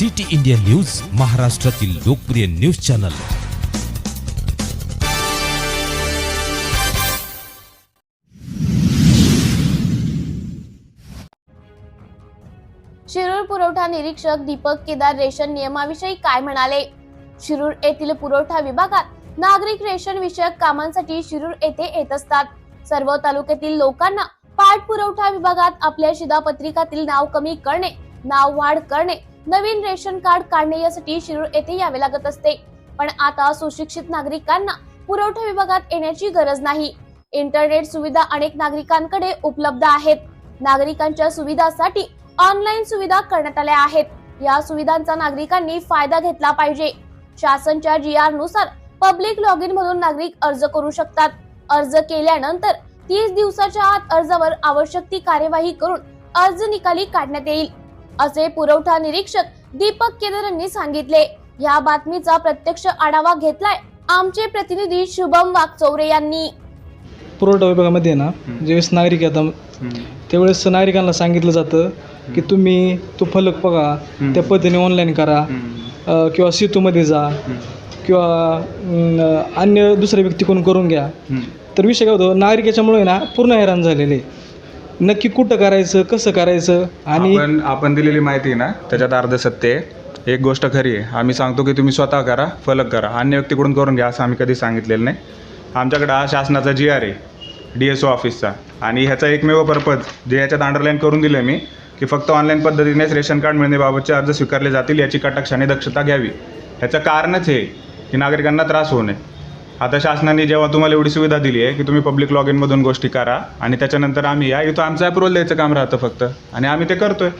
City India news महाराष्ट्रातील लोकप्रिय news channel. Shirur पुरवठा निरीक्षक दीपक केदार रेशन नियमाविषयी काय म्हणाले? शिरूर येथील पुरवठा विभागात नागरिक रेशन विषयक कामांसाठी शिरूर येथे येत असतात. सर्व तालुक्यातील लोकांना पाठपुरवठा विभागात आपल्या शिधापत्रिकातील नाव कमी करणे नाव वाढ करणे नवीन रेशन कार्ड काढणे यासाठी शिरूर येथे यावे लागत असते. पण आता सुशिक्षित नागरिकांना पुरवठा विभागात येण्याची गरज नाही. इंटरनेट सुविधा अनेक नागरिकांकडे उपलब्ध आहेत. नागरिकांच्या सुविधासाठी ऑनलाईन सुविधा करण्यात आल्या आहेत. या सुविधांचा नागरिकांनी फायदा घेतला पाहिजे. शासनच्या जी आरनुसार पब्लिक लॉग इन मधून नागरिक अर्ज करू शकतात. अर्ज केल्यानंतर तीस दिवसाच्या आत अर्जावर आवश्यक ती कार्यवाही करून अर्ज निकाली काढण्यात येईल. असे पुरवठा निरीक्षक दीपक केदार यांनी सांगितले. या बातमीचा प्रत्यक्ष आढावा घेतलाय आमचे प्रतिनिधी शुभम वागचौरे यांनी. पुरवठा विभागामध्ये ना ज्यावेळेस नागरिक येतात त्यावेळेस नागरिकांना सांगितलं जातं की तुम्ही तो फलक बघा त्या पद्धतीने ऑनलाईन करा किंवा सेतूमध्ये जा किंवा अन्य दुसऱ्या व्यक्तीकडून करून घ्या. तर विषय काय होतो नागरिक याच्यामुळे ना पूर्ण हैराण झालेले. नक्की कुठं करायचं कसं करायचं? आणि आपण आपण दिलेली माहिती आहे ना त्याच्यात अर्ध सत्य आहे. एक गोष्ट खरी आहे. आम्ही सांगतो की तुम्ही स्वतः करा फलक करा. अन्य व्यक्तीकडून करून घ्या असं आम्ही कधी सांगितलेलं नाही. आमच्याकडे हा शासनाचा जी आर आहे डी एस ओ ऑफिसचा आणि ह्याचा एकमेव पर्पज जे याच्यात अंडरलाईन करून दिलं मी की फक्त ऑनलाईन पद्धतीनेच रेशन कार्ड मिळण्याबाबतचे अर्ज स्वीकारले जातील याची कटाक्षाने दक्षता घ्यावी. ह्याचं कारणच हे की नागरिकांना त्रास होऊ नये. आता शासनाने जेव्हा तुम्हाला एवढी सुविधा दिली आहे की तुम्ही पब्लिक लॉग इनमधून गोष्टी करा आणि त्याच्यानंतर आम्ही या इथं आमचं अप्रुव्हल द्यायचं काम राहतं फक्त. आणि आम्ही ते करतोय.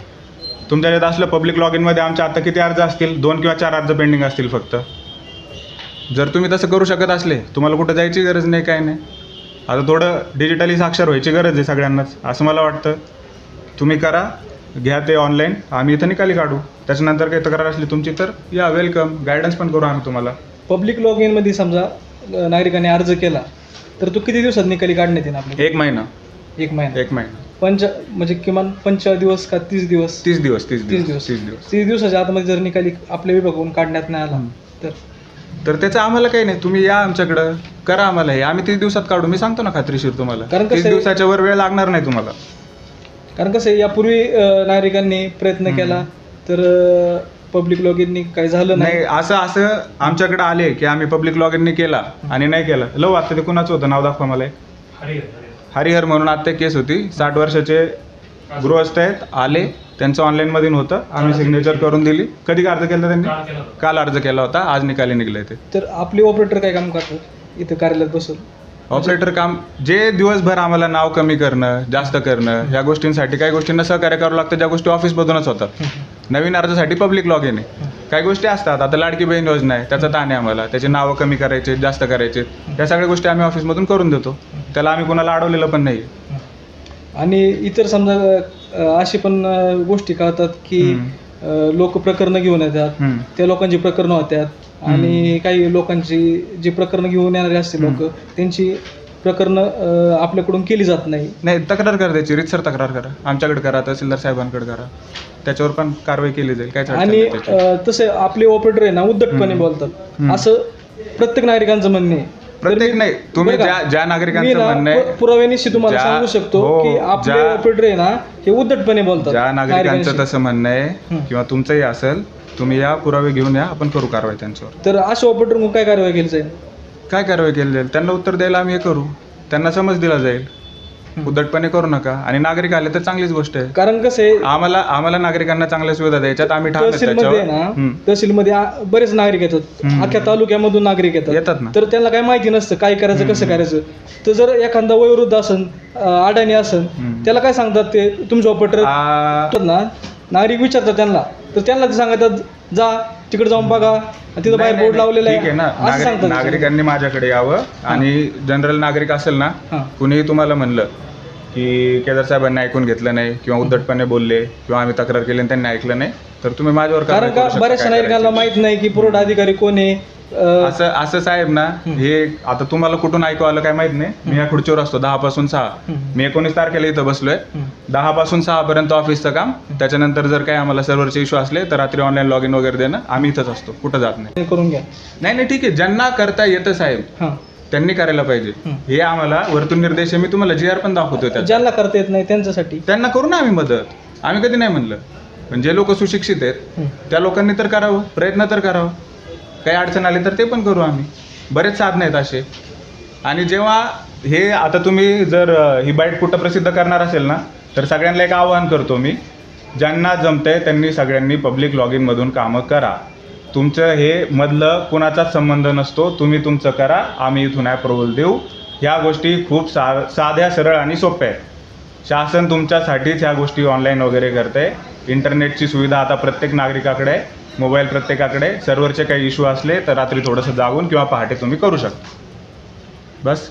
तुमच्या यात असलं पब्लिक लॉग इनमध्ये आमच्या आता किती अर्ज असतील? दोन किंवा चार अर्ज पेंडिंग असतील फक्त. जर तुम्ही तसं करू शकत असले तुम्हाला कुठं जायची गरज नाही काय नाही. आता थोडं डिजिटली साक्षर व्हायची गरज आहे सगळ्यांनाच असं मला वाटतं. तुम्ही करा घ्या ते ऑनलाईन आम्ही इथं निकाली काढू. त्याच्यानंतर काही तक्रार असली तुमची तर या वेलकम गायडन्स पण करू आम्ही तुम्हाला. पब्लिक लॉग इनमध्ये समजा नागरिकांनी अर्ज केला तर तो किती दिवसात निकाली काढण्यात येईल आपले एक महिना. एक महिना. एक महिना. पंच म्हणजे किमान पंच दिवस का तीस दिवस? तीस दिवस तीस तीस दिवस दिवस. तीस दिवस. तीस दिवसाच्या आतमध्ये जर निकाली आपल्या विभागाकडून काढण्यात नाही आला तर? तर त्याचं आम्हाला काही नाही. तुम्ही या आमच्याकडं करा आम्हाला हे. आम्ही तीस दिवसात काढू. मी सांगतो ना खात्रीशीर तुम्हाला. कारण कसं तीस आहे- दिवसाच्या वर वेळ लागणार नाही तुम्हाला. कारण कसं आहे, यापूर्वी अ, नागरिकांनी प्रयत्न केला तर पब्लिक लॉग इननी काही झालं नाही? नाही असं असं आमच्याकडे आले की आम्ही पब्लिक लॉग इननी केला आणि नाही केला. लव आता ते कुणाचं होतं? नाव दाखवा मला. हरिहर म्हणून आता केस होती. साठ वर्षाचे गृहस्थ आहेत आले. त्यांचं ऑनलाईन मधून होतं. आम्ही सिग्नेचर करून दिली. कधी अर्ज केला त्यांनी? काल अर्ज केला होता. आज निकाली निघले ते. तर आपले ऑपरेटर काय काम करतात? इथं कार्यालयात बसून? ऑपरेटर काम जे दिवसभर आम्हाला नाव कमी करणं जास्त करणं या गोष्टींसाठी काही गोष्टींना सहकार्य करावं लागतं. ज्या गोष्टी ऑफिसमधूनच होतात. नवीन अर्जासाठी पब्लिक लॉग इन आहे. काही गोष्टी असतात. आता लाडकी बहीण योजना आहे त्याचा ताण आहे आम्हाला. त्याची नावं कमी करायचे जास्त करायचे. या सगळ्या गोष्टी आम्ही ऑफिसमधून करून देतो. त्याला आम्ही कोणाला अडवलेलं पण नाही. आणि इतर समजा अ, अशी पण अ, गोष्टी कळतात की लोक प्रकरणं घेऊन येतात. हम्म. त्या लोकांची प्रकरणं होतात आणि काही लोकांची जी प्रकरणं घेऊन येणारे असते लोक त्यांची प्रकरणं आपल्याकडून केली जात नाही. नाही तक्रार करा त्याची. रितसर तक्रार करा. आमच्याकडे करा तहसीलदार साहेबांकडे करा. त्याच्यावर पण कारवाई केली जाईल. काय आणि अ, तसे आपले ऑपरेटर आहे ना उद्धटपणे बोलतात. असं प्रत्येक नागरिकांचं म्हणणे. प्रत्येक नाही तुम्ही? ज्या नागरिकांचं म्हणणं आहे पुराव्यानिशी तुम्हाला ज्या- सांगू शकतो हो, की आपले ज्या- ऑपरेटर आहे ना हे उद्धटपणे बोलतात. ज्या नागरिकांचं नागरिकांशी. तसं म्हणणं आहे. किंवा तुमचंही असेल तुम्ही या पुरावे घेऊन या आपण करू कारवाई त्यांच्यावर. तर अशा ऑपरेटर काय कारवाई केली जाईल? काय कारवाई केली जाईल त्यांना उत्तर द्यायला आम्ही हे करू. त्यांना समज दिला जाईल. उद्धटपणे करू नका. आणि नागरिक आले तर चांगलीच गोष्ट आहे. कारण कसं आहे आम्हाला आम्हाला नागरिकांना चांगल्या सुविधा द्यायच्यात आम्ही ठाम आहे तहसीलमध्ये आहे त्याच्यावर ना. तहसीलमध्ये आ- बरेच नागरिक येतात. अख्ख्या तालुक्यामधून नागरिक येतात. येतात ना. तर त्यांना काही माहिती नसतं काय करायचं कसं करायचं. तर जर एखादा वयोवृद्ध असन अं, अडाणी असन. त्याला काय सांगतात ते? तुमचे ऑपरेटर आ, ना? नागरिक विचारतात त्यांना. तर त्यांना ते सांगतात जा तिकडे जाऊन बघा. तिथं बाहेर बोर्ड लावलेला ठीक आहे ना. असं नागरिक- सांगतात नागरिकांनी माझ्याकडे यावं. आणि जनरल नागरिक असेल ना हां. कुणीही तुम्हाला म्हणलं की केदार साहेबांनी ऐकून घेतलं नाही किंवा उद्धटपणे बोलले किंवा आम्ही तक्रार केली आणि त्यांनी ऐकलं नाही तर तुम्ही माझ्यावर कारण का करू शकता बऱ्याचशा काय नागरिकांना करायचं. माहीत नाही की पुरवठा अधिकारी कोण आहे असं असं साहेब ना हे. आता तुम्हाला कुठून ऐकू आलं काय माहीत नाही? मी या खुर्चीवर असतो दहा पासून सहा. मी एकोणीस तारखेला इथं बसलोय. दहा पासून सहा पर्यंत ऑफिसचं काम. त्याच्यानंतर जर काही आम्हाला सर्व्हरचे इश्यू असले तर रात्री ऑनलाईन लॉग इन वगैरे देणं आम्ही इथंच असतो कुठं जात नाही. करून घ्या. नाही नाही ठीक आहे. ज्यांना करता येतं साहेब हां. त्यांनी करायला पाहिजे. हे. आम्हाला वरतून निर्देश. मी तुम्हाला जी आर पण दाखवतो ज्यांना करता येत नाही त्यांच्यासाठी. त्यांना करू ना आम्ही मदत. आम्ही कधी नाही म्हणलं. पण जे लोक सुशिक्षित आहेत. त्या लोकांनी तर करावं प्रयत्न तर करावं. काही अडचण आली तर ते पण करू आम्ही. बरेच साधन आहेत असे. आणि जेव्हा हे आता तुम्ही जर ही बाईट कुठं प्रसिद्ध करणार असेल ना तर सगळ्यांना एक आवाहन करतो मी. ज्यांना जमतंय त्यांनी सगळ्यांनी पब्लिक लॉग इनमधून कामं करा. तुमचं हे मधलं कुणाचाच संबंध नसतो तुम्ही तुमचं करा आम्ही इथून ॲप्रुव्हल देऊ. ह्या गोष्टी खूप सा साध्या सरळ आणि सोप्या आहेत. शासन तुमच्यासाठीच ह्या गोष्टी ऑनलाईन वगैरे करते इंटरनेटची सुविधा आता प्रत्येक नागरिकाकडे आहे. मोबाईल प्रत्येकाकडे सर्व्हरचे काही इश्यू असले तर रात्री थोडंसं जागून किंवा पहाटे तुम्ही करू शकता. बस.